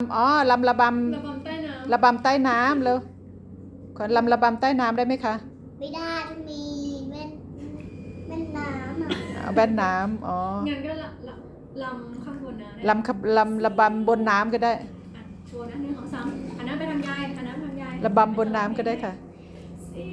อ๋อลำระบระบำใต้น้ำระบำใต้น้ำเลยขอลำระบำใต้น้ำได้ไหมคะไม่ได้ต้องมีแม่นแม่นน้ำอะเอาแว่นน้ำอ๋อำงั้นก็ละละลำข้างบนนะลำขับลำระบำบนน้ำก็ได้ อะโชว์นะหนึ่งสองสามอันนั้นไปทางยายอันนั้นไปทางยายระบำบนน้ำก็ได้ค่ะเสี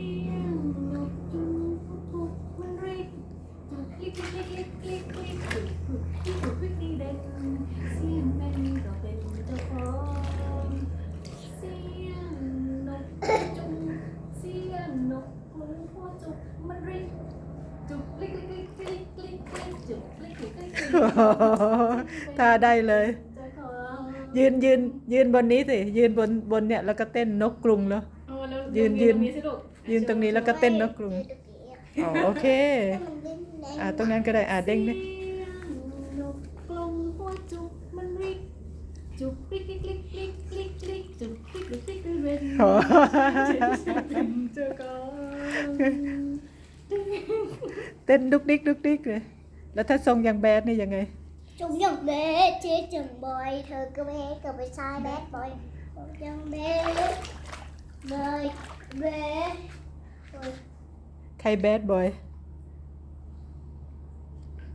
กรุงหัวจุกมันรียกจุกกลิกลิกลิกลิกลิกจุกลิกลิกลิกลิกถ้าได้เลยเจ้าขอยืนยืนยืนบนนี้สิยืนบนบนเนี่ยแล้วก็เต้นนกกรุงแล้ว เอาแล้วยืนยืน ตรงสิลูกยืนตรงนี้แล้วก็เต้นนกกรุงอ๋อโอเคอ่าตรงนั้นก็ได้อ่าเด้งเด้งสียนกกรงหัวจุกมันริกจุกลิกลิกลิกลิกลิกลิกจุกลิกลิกลิกลิกเรนเจอกัน เต้นดุกดิกดุกดิกเลยแล้วถ้าทรงอย่างแบดนี่ยังไง จงยังเบสเจ๊จังบอย เธอก็เบสก็ไปชายแบดบอยจงยังเบสบอยเบสใครแบดบอย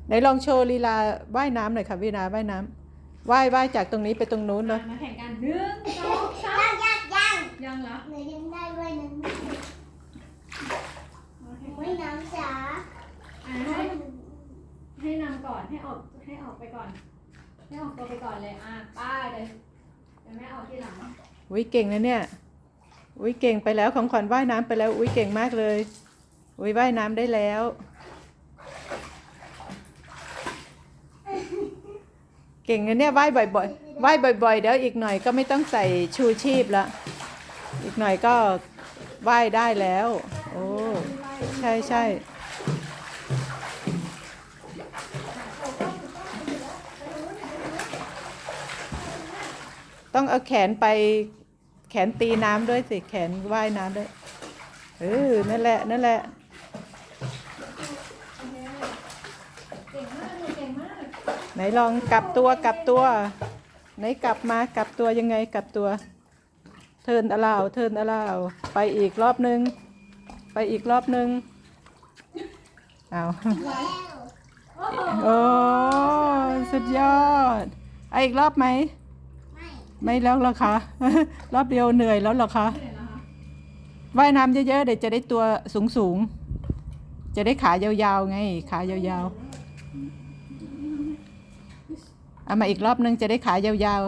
ไหนลองโชว์ลีลาว่ายน้ำหน่อยค่ะวีนาว่ายน้ำว่ายว่ายจากตรงนี้ไปตรงนู้นเลยมาแข่งกันหนึ่งสองสายัมงยังยังยังเหรอ หนูยังได้ด้วยหนึ่งไว้น้ำจ๋า อะให้ให้นำก่อนให้ออกให้ออก ไปก่อนให้ออกตัวไปก่อนเลย อะป้าเลยเดี๋ยวแม่ออกที่หลังอุ้ยเก่งนะเนี่ย อุ้ยเก่งไปแล้วของขวัญว่ายน้ำไปแล้ว อุ้ยเก่งมากเลย อุ้ยว่ายน้ำได้แล้ว เก่งนะเนี่ยว่ายบ่อยๆ ว่ายบ่อย ๆ เดี๋ยวอีกหน่อยก็ไม่ต้องใส่ชูชีพละ อีกหน่อยก็ว่ายได้แล้ว โอ้ ใช่ใช่ ต้องเอาแขนไปแขนตีน้ำด้วยสิ แขนว่ายน้ำด้วย เออ นั่นแหละ นั่นแหละ เก่งมากเลยเก่งมาก ไหนลองกลับตัวกลับตัว ไหนกลับมากลับตัวยังไงกลับตัว เทิร์นอลาว เทิร์นอลาว ไปอีกรอบนึง ไปอีกรอบนึง เอาโอ้โหโอ้สุดยอด เอาอีกรอบไหม ไม่ไม่แล้วเหรอคะ รอบเดียวเหนื่อยแล้วเหรอคะเหนื่อยแล้วคะว่ายน้ำเยอะๆเดี๋ยวจะได้ตัวสูงๆ จะได้ขายาวๆไง ขายาวๆ เอามาอีกรอบนึงจะได้ขายาว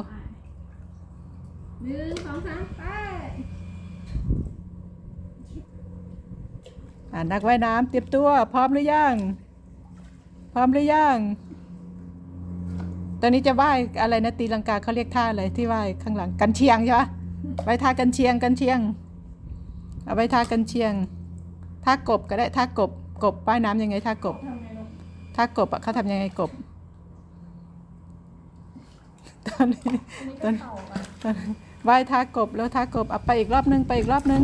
หนึ่งสองสามไปๆอ่านักว่ายน้ำเตรียมตัว พร้อมหรือยัง พร้อมหรือยัง ตอนนี้จะว่ายอะไรนะตีลังกาเขาเรียกท่าอะไรที่ว่ายข้างหลังกันเชียงใช่ปะไว้ท่ากันเชียงกันเชียง เอาไว้ท่ากันเชียงท่ากบก็ได้ท่ากบกบว่ายน้ำยังไงท่ากบท่ากบอะเขาทำยังไงกบตอนนี้ตอนนี้ว่ายท่ากบแล้วท่ากบเอาไปอีกรอบนึงไปอีกรอบนึง